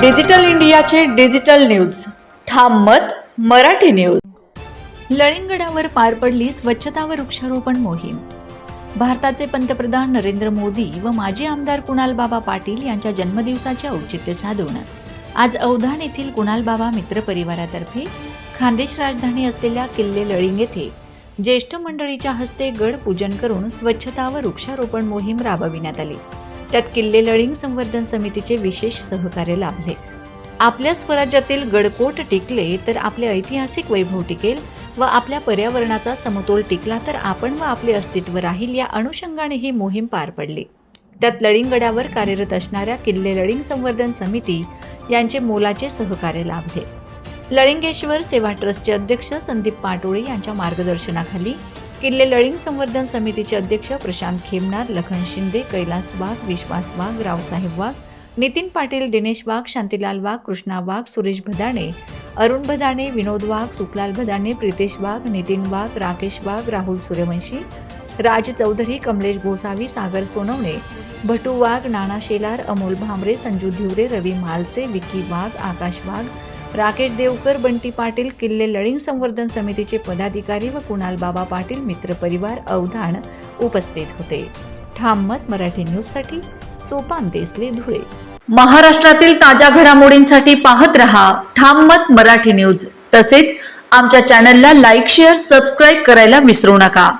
Digital इंडियाचे digital news. ठाम मत मराठी न्यूज. लळिंगडावर पार पडली स्वच्छता व वृक्षारोपण मोहीम. भारताचे पंतप्रधान नरेंद्र मोदी व माजी आमदार कुणालबाबा पाटील यांच्या जन्मदिवसाचे औचित्य साधून. आज औधाण येथील कुणालबाबा मित्र परिवारातर्फे खानदेश राजधानी असलेल्या किल्ले लळिंग येथे ज्येष्ठ मंडळीच्या हस्ते गड पूजन करून स्वच्छता व वृक्षारोपण मोहीम राबविण्यात आली. त्यात किल्ले लळिंग संवर्धन समितीचे विशेष सहकार्य लाभले. आपल्या स्वराज्यातील गडकोट टिकले तर आपले ऐतिहासिक वैभव टिकेल व आपल्या पर्यावरणाचा समतोल टिकला तर आपण व आपले अस्तित्व राहील या अनुषंगाने ही मोहीम पार पडली. त्यात लळिंगगडावर कार्यरत असणाऱ्या किल्ले लळिंग संवर्धन समिती यांचे मोलाचे सहकार्य लाभले. लळिंगेश्वर सेवा ट्रस्टचे अध्यक्ष संदीप पाटोळे यांच्या मार्गदर्शनाखाली किल्ले लळिंग संवर्धन समितीचे अध्यक्ष प्रशांत खेमनार लखन शिंदे कैलास वाघ विश्वास वाघ रावसाहेब वाघ नितीन पाटील दिनेश वाघ शांतीलाल वाघ कृष्णा वाघ सुरेश भदाणे अरुण भदाणे विनोद वाघ सुखलाल भदाणे प्रितेश वाघ नितीन वाघ राकेश वाघ राहुल सूर्यवंशी राज चौधरी कमलेश गोसावी सागर सोनवणे भटू वाघ नाना शेलार अमोल भामरे संजू धिवरे रवी म्हालसे विकी वाघ आकाश वाघ राकेश देवकर बंटी पाटील किल्ले लळिंग संवर्धन समितीचे पदाधिकारी व कुणाल बाबा पाटील मित्रपरिवार अवधान उपस्थित होते. ठाम मत मराठी न्यूजसाठी सोपान देसले धुळे. महाराष्ट्रातील ताज्या घडामोडींसाठी पाहत रहा ठाम मत मराठी न्यूज तसेच आमच्या चॅनलला लाईक शेअर सबस्क्राईब करायला विसरू नका.